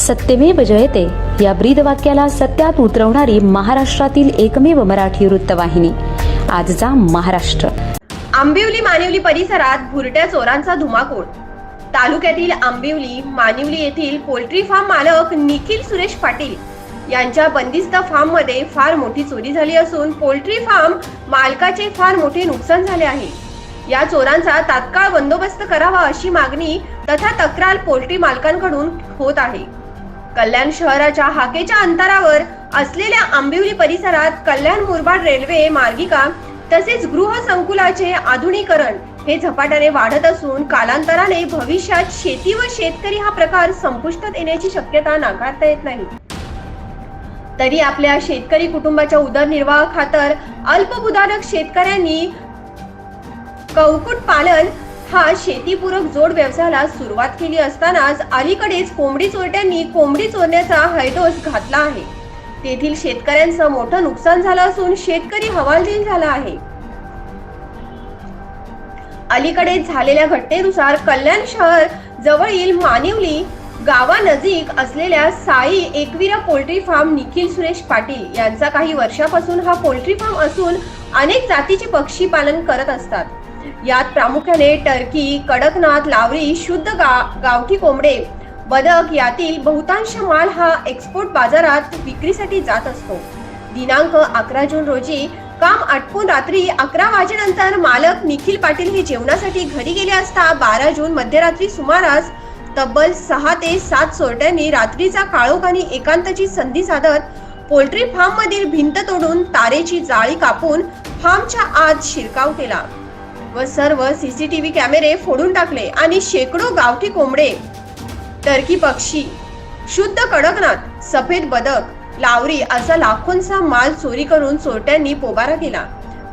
सत्यमेव जयते. या ब्रीदवाक्याला सत्यात उतरवणारी महाराष्ट्रातील एकमेव मराठी वृत्तवाहिनी. आजचा महाराष्ट्र. आंबिवली मानिवली परिसरात भुरट्या चोरांचा धुमाकूळ. तालुक्यातील आंबिवली मानिवली येथील पोल्ट्री फार्म मालक निखिल सुरेश पाटील यांच्या बंदिस्त फार्ममध्ये फार मोठी चोरी झाली असून पोल्ट्री फार्म मालकाचे फार मोठे नुकसान झाले आहे. या चोरांचा तात्काळ बंदोबस्त करावा अशी मागणी तथा तक्रार पोल्ट्री मालकांकडून होत आहे. कल्याण शहराच्या हाकेच्या अंतरावर असलेल्या आंबिवली परिसरात कल्याण मुरबाड रेल्वे मार्गिका तसेच गृह संकुलाचे आधुनिकरण हे झपाट्याने वाढत असून कालांतराने भविष्यात शेती व शेतकरी हा प्रकार संपुष्टात येण्याची शक्यता नाकारता येत नाही. तरी आपल्या शेतकरी कुटुंबाच्या उदरनिर्वाह खातर अल्पभूधारक शेतकऱ्यांनी कौकुट पालन हा शेतीपूरक जोड व्यवसायाला सुरुवात केली असतानाच अलीकडेच कोंबडी चोरट्यांनी कोंबडी चोरण्याचा हैदोस घातला आहे. तेथील शेतकऱ्यांचं मोठं नुकसान झालं असून शेतकरी हवालदिल झाला आहे. अलीकडे झालेल्या घटनेनुसार कल्याण शहर जवळील मानिवली गावानजीक असलेल्या साई एकविरा पोल्ट्री फार्म निखिल सुरेश पाटील यांचा काही वर्षापासून हा पोल्ट्री फार्म असून अनेक जातीचे पक्षी पालन करत असतात. यात प्रामुख्याने टर्की कडकनाथ लावरी शुद्ध गा गावठी कोंबडे बदक यातील बहुतांश माल हा एक्सपोर्ट बाजारात विक्रीसाठी जात असतो. दिनांक अकरा जून रोजी काम आटपून रात्री अकरा वाजेनंतर मालक निखिल पाटील हे जेवणासाठी घरी गेले असता बारा जून मध्यरात्री सुमारास तब्बल सहा ते सात चोरट्यांनी रात्रीचा काळोख आणि एकांताची संधी साधत पोल्ट्री फार्म मधील भिंत तोडून तारेची जाळी कापून फार्मच्या आत शिरकाव केला. व सर्व सीसीटीव्ही कॅमेरे फोडून टाकले आणि शेकडो गावठी कोंबडे. टर्की पक्षी शुद्ध कडकनाथ सफेद बदक लावरी असा लाखोंचा माल चोरी करून चोरट्यांनी पोबारा केला.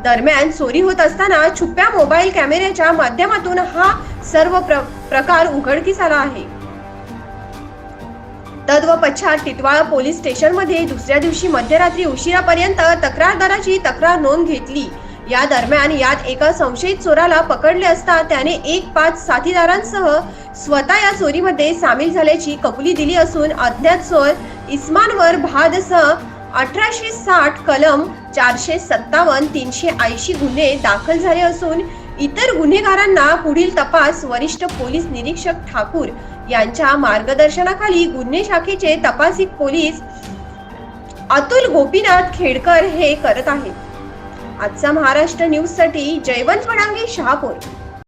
दरम्यान चोरी होत असताना छुप्या मोबाईल कॅमेऱ्याच्या माध्यमातून हा सर्व प्र प्रकार उघडकीस आला आहे. तद्वपश्चात टिटवाळा पोलीस स्टेशनमध्ये दुसऱ्या दिवशी मध्यरात्री उशिरापर्यंत तक्रारदाराची तक्रार नोंद घेतली. या दरम्यान यात एका संशयित चोराला पकडले असता त्याने एक पाच साथीदारांसह स्वतः या चोरीमध्ये सामील झाल्याची कबुली दिली असून अज्ञात चोर इस्मानवर भादसह अठराशे साठ कलम चारशे सत्तावन्न तीनशे ऐंशी गुन्हे दाखल झाले असून इतर गुन्हेगारांना पुढील तपास वरिष्ठ पोलीस निरीक्षक ठाकूर यांच्या मार्गदर्शनाखाली गुन्हे शाखेचे तपासिक पोलीस अतुल गोपीनाथ खेडकर हे करत आहेत. आजचा महाराष्ट्र न्यूजसाठी जयवंत वडांगे शहापूर.